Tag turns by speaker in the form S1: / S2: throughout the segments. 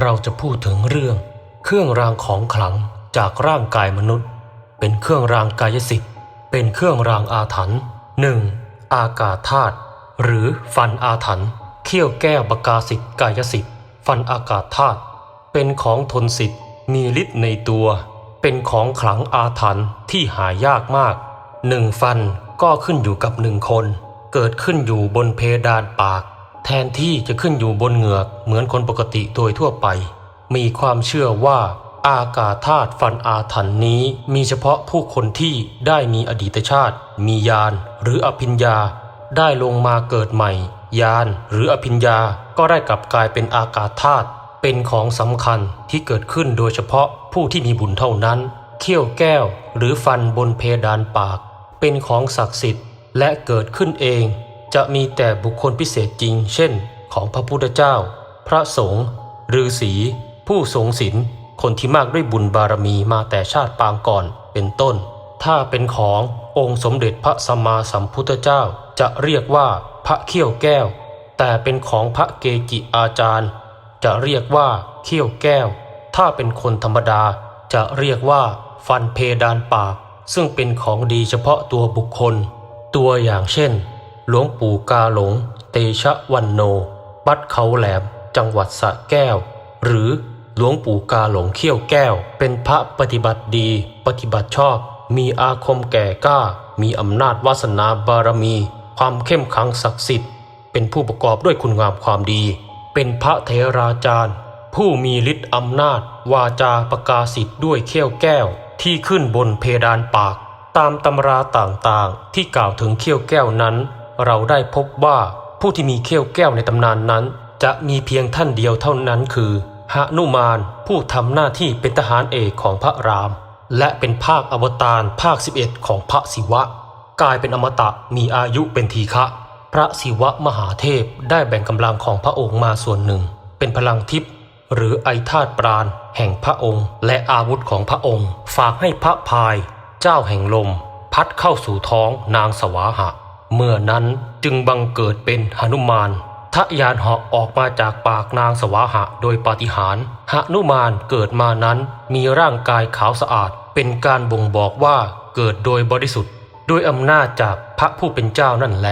S1: เราจะพูดถึงเรื่อง เครื่องรางของขลังจากร่างกายมนุษย์ เป็นเครื่องรางกายสิทธิ์ เป็นเครื่องรางอาถรรพ์หนึ่งอากาศธาตุหรือฟันอาถรรพ์เขี้ยวแก้วบกาสิทธิ์กายสิทธิ์ฟันอากาศธาตุเป็นของทนสิทธิ์มีฤทธิ์ในตัว เป็นของขลังอาถรรพ์ที่หายากมากหนึ่งฟันก็ขึ้นอยู่กับหนึ่งคน เกิดขึ้นอยู่บนเพดานปาก แทนที่จะขึ้นอยู่บนเหงือกเหมือนคนปกติโดยทั่วไป มีความเชื่อว่าอากาธาตุฟันอาถรรพ์นี้มีเฉพาะผู้คนที่ได้มีอดีตชาติ มียานหรืออภิญญา ได้ลงมาเกิดใหม่ ยานหรืออภิญญาก็ได้กลับกลายเป็นอากาศธาตุเป็นของสำคัญที่เกิดขึ้นโดยเฉพาะผู้ที่มีบุญเท่านั้น เขี้ยวแก้วหรือฟันบนเพดานปาก เป็นของศักดิ์สิทธิ์และเกิดขึ้นเอง จะมีแต่บุคคลพิเศษจริง เช่น ของพระพุทธเจ้า พระสงฆ์ฤาษีผู้ทรงศีลคนที่มากด้วยบุญบารมีมาแต่ชาติปางก่อนเป็นต้น ถ้าเป็นขององค์สมเด็จพระสัมมาสัมพุทธเจ้าจะเรียกว่าพระเขี้ยวแก้ว แต่เป็นของพระเกจิอาจารย์ จะเรียกว่าเขี้ยวแก้ว ถ้าเป็นคนธรรมดาจะเรียกว่าฟันเพดานปาก ซึ่งเป็นของดีเฉพาะตัวบุคคล ตัวอย่างเช่น หลวงปู่กาหลง เตชะวันโน วัดเขาแหลม จังหวัดสระแก้ว หรือหลวงปู่กาหลงเขี้ยวแก้ว เป็นพระปฏิบัติดี ปฏิบัติชอบ มีอาคมแก่กล้า มีอำนาจวาสนาบารมี ความเข้มขังศักดิ์สิทธิ์ เป็นผู้ประกอบด้วยคุณงามความดี เป็นพระเทราจารย์ ผู้มีฤทธิ์อำนาจ วาจาประกาศสิทธิ์ด้วยเขี้ยวแก้ว ที่ขึ้นบนเพดานปาก ตามตำราต่างๆ ที่กล่าวถึงเขี้ยวแก้วนั้น เราได้พบว่าผู้ที่มีเขี้ยวแก้วในตำนานนั้น จะมีเพียงท่านเดียวเท่านั้นคือหนุมานผู้ทำหน้าที่เป็นทหารเอกของพระราม และเป็นภาคอวตารภาค 11 ของพระศิวะ กลายเป็นอมตะมีอายุเป็นทีฆะพระศิวะมหาเทพได้แบ่งกำลังของพระองค์มาส่วนหนึ่ง เป็นพลังทิพย์หรือไอธาตุปราณ แห่งพระองค์ และอาวุธของพระองค์ ฝากให้พระพาย เจ้าแห่งลม พัดเข้าสู่ท้องนางสวาหะ เมื่อนั้นจึงบังเกิดเป็นหนุมานทะยานเหาะออกมาจากปากนางสวาหะโดยปาฏิหาริย์หนุมานเกิดมานั้นมีร่างกายขาวสะอาด เป็นการบ่งบอกว่าเกิดโดยบริสุทธิ์โดยอำนาจจากพระผู้เป็นเจ้านั่นแล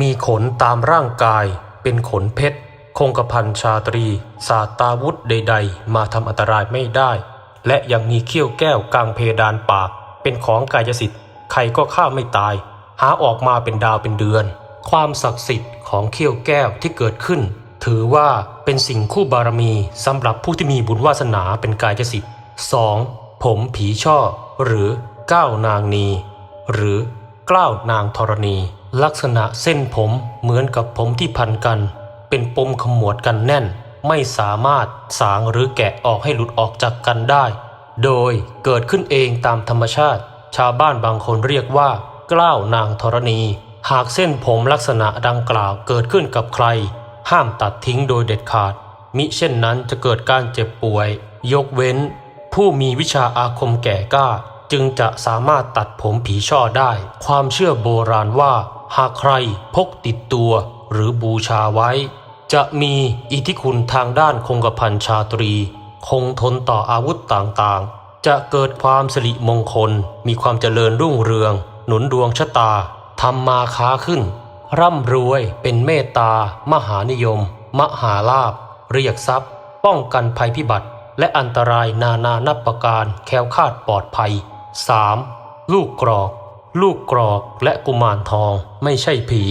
S1: มีขนตามร่างกายเป็นขนเพชร คงกระพันชาตรีศาตาวุธใด ๆ มาทำอันตรายไม่ได้ และยังมีเขี้ยวแก้วกลางเพดานปาก เป็นของกายสิทธิ์ ใครก็ฆ่าไม่ตาย หาออกมาเป็นดาวเป็นเดือน ความศักดิ์สิทธิ์ของเขี้ยวแก้วที่เกิดขึ้น ถือว่าเป็นสิ่งคู่บารมีสำหรับผู้ที่มีบุญวาสนาเป็นกายสิทธิ์ 2. ผมผีช่อ หรือก้าวนางนี หรือกล้าวนางธรณี ลักษณะเส้นผมเหมือนกับผมที่พันกัน เป็นปมขมวดกันแน่น ไม่สามารถสางหรือแกะออกให้หลุดออกจากกันได้ โดยเกิดขึ้นเองตามธรรมชาติ ชาวบ้านบางคนเรียกว่า กล้าวนางธรณี หากเส้นผมลักษณะดังกล่าวเกิดขึ้นกับใคร ห้ามตัดทิ้งโดยเด็ดขาด มิเช่นนั้นจะเกิดการเจ็บป่วย ยกเว้น ผู้มีวิชาอาคมแก่กล้า จึงจะสามารถตัดผมผีช่อได้ ความเชื่อโบราณว่า หากใครพกติดตัวหรือบูชาไว้ จะมีอิทธิคุณทางด้านคงกระพันชาตรี คงทนต่ออาวุธต่างๆ จะเกิดความสิริมงคลมีความเจริญรุ่งเรือง หนุนดวงชะตาทำมาค้าขึ้น ร่ำรวยเป็นเมตตา มหานิยม มหาลาภเรียกทรัพย์ ป้องกันภัยพิบัติ และอันตรายนานานับประการแคล้วคลาดปลอดภัย 3. ลูกกรอก ลูกกรอกและกุมารทองไม่ใช่ผี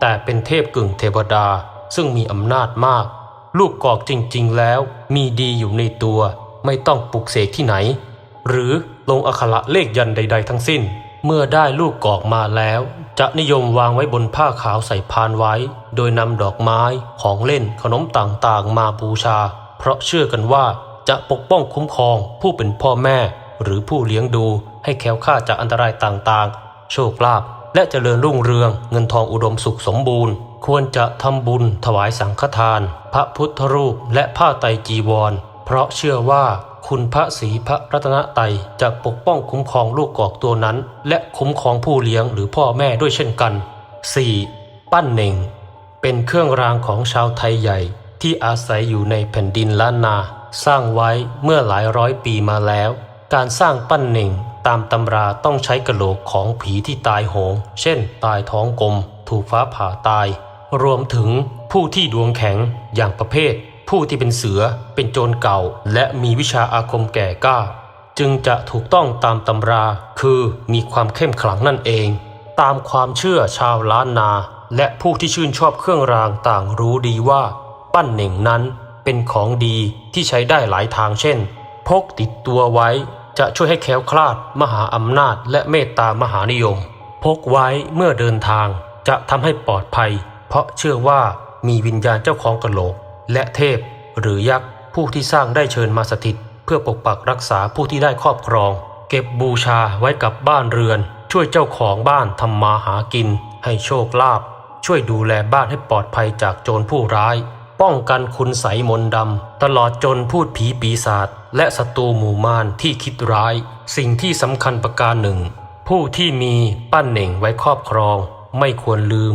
S1: แต่เป็นเทพกึ่งเทวดา ซึ่งมีอำนาจมาก ลูกกรอกจริง ๆ แล้ว มีดีอยู่ในตัว ไม่ต้องปลุกเสกที่ไหน หรือลงอักขระเลขยันใด ๆ ทั้งสิ้น เมื่อได้ลูกกอกมาแล้ว จะนิยมวางไว้บนผ้าขาวใส่พานไว้ โดยนำดอกไม้ของเล่นขนมต่างๆ มาบูชา เพราะเชื่อกันว่าจะปกป้องคุ้มครองผู้เป็นพ่อแม่ หรือผู้เลี้ยงดูให้แคล้วคลาดจากอันตรายต่างๆ โชคลาภและเจริญรุ่งเรืองเงินทองอุดมสุขสมบูรณ์ ควรจะทำบุญถวายสังฆทาน พระพุทธรูปและผ้าไตรจีวร เพราะเชื่อว่า คุณพระศรีพระรัตนตรัยจะปกป้องคุ้มครองลูกกอกตัวนั้น และคุ้มครองผู้เลี้ยงหรือพ่อแม่ด้วยเช่นกัน 4. ปั้นเน่ง เป็นเครื่องรางของชาวไทยใหญ่ ที่อาศัยอยู่ในแผ่นดินล้านนา สร้างไว้เมื่อหลายร้อยปีมาแล้ว การสร้างปั้นเน่งตามตำราต้องใช้กระโหลกของผีที่ตายโหง เช่น ตายท้องกลม ถูกฟ้าผ่าตาย รวมถึงผู้ที่ดวงแข็งอย่างประเภท ผู้ที่เป็นเสือเป็นโจรเก่า และมีวิชาอาคมแก่กล้า จึงจะถูกต้องตามตำราคือมีความเข้มขลังนั่นเอง ตามความเชื่อชาวล้านนา และผู้ที่ชื่นชอบเครื่องรางต่างรู้ดีว่า ปั้นเหน่งนั้นเป็นของดีที่ใช้ได้หลายทางเช่น พกติดตัวไว้จะช่วยให้แค้วคลาด มหาอำนาจ และเมตตามหานิยม พกไว้เมื่อเดินทางจะทำให้ปลอดภัย เพราะเชื่อว่ามีวิญญาณเจ้าของกะโหลก และเทพ หรือยักษ์ผู้ที่สร้างได้เชิญมาสถิต เพื่อปกปักรักษาผู้ที่ได้ครอบครอง เก็บบูชาไว้กับบ้านเรือน ช่วยเจ้าของบ้านทำมาหากิน ให้โชคลาภช่วยดูแลบ้านให้ปลอดภัยจากโจรผู้ร้าย ป้องกันคุณใสยมนต์ดำ ตลอดจนพูดผีปีศาจและศัตรูหมู่มารที่คิดร้าย สิ่งที่สำคัญประการหนึ่ง ผู้ที่มีปั้นเหน่งไว้ครอบครอง ไม่ควรลืม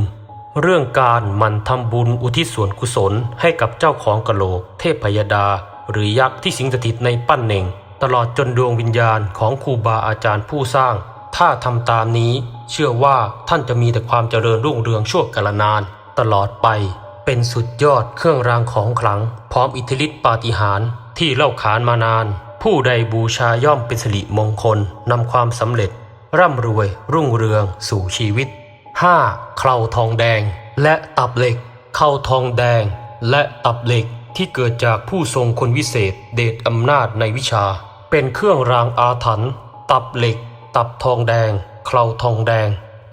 S1: เรื่องการหมันทำบุญอุทิศส่วนกุศลให้กับเจ้าของกะโหลก เทพพยดา หรือยักษ์ที่สิงสถิตในปั้นเหน่ง ตลอดจนดวงวิญญาณของครูบาอาจารย์ผู้สร้าง ถ้าทำตามนี้ เชื่อว่าท่านจะมีแต่ความเจริญรุ่งเรืองชั่วกาลนาน ตลอดไป เป็นสุดยอดเครื่องรางของขลัง พร้อมอิทธิฤทธิปาฏิหาริย์ที่เล่าขานมานาน ผู้ใดบูชาย่อมเป็นสิริมงคลนำความสำเร็จ ร่ำรวยรุ่งเรืองสู่ชีวิต 5. เคราทองแดง และตับเหล็กเข้าทองแดง และตับเหล็กที่เกิดจากผู้ทรงคนวิเศษเดชอำนาจในวิชา เป็นเครื่องรางอาถรรพ์ตับเหล็ก ตับทองแดง เคราทองแดง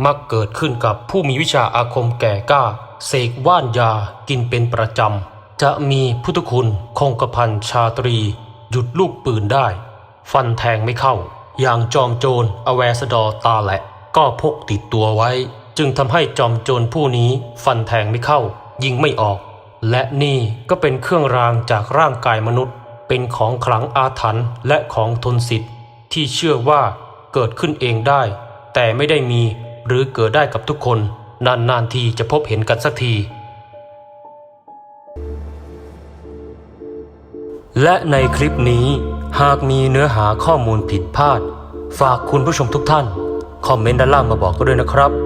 S1: มักเกิดขึ้นกับผู้มีวิชาอาคมแก่กล้า เสกว่านยากินเป็นประจำ จะมีพุทธคุณคงกระพันชาตรี หยุดลูกปืนได้ ฟันแทงไม่เข้า อย่างจอมโจรอแวสดอตาแหละ ก็พกติดตัวไว้ จึงทำให้จอมโจรผู้นี้ฟันแทงไม่เข้า ยิงไม่ออก และนี่ก็เป็นเครื่องรางจากร่างกายมนุษย์ เป็นของขลังอาถรรพ์และของทนสิทธิ์ ที่เชื่อว่าเกิดขึ้นเองได้ แต่ไม่ได้มีหรือเกิดได้กับทุกคน นานๆทีจะพบเห็นกันสักที และในคลิปนี้หากมีเนื้อหาข้อมูลผิดพลาด ฝากคุณผู้ชมทุกท่าน คอมเมนต์ด้านล่างมาบอกก็ด้วยนะครับ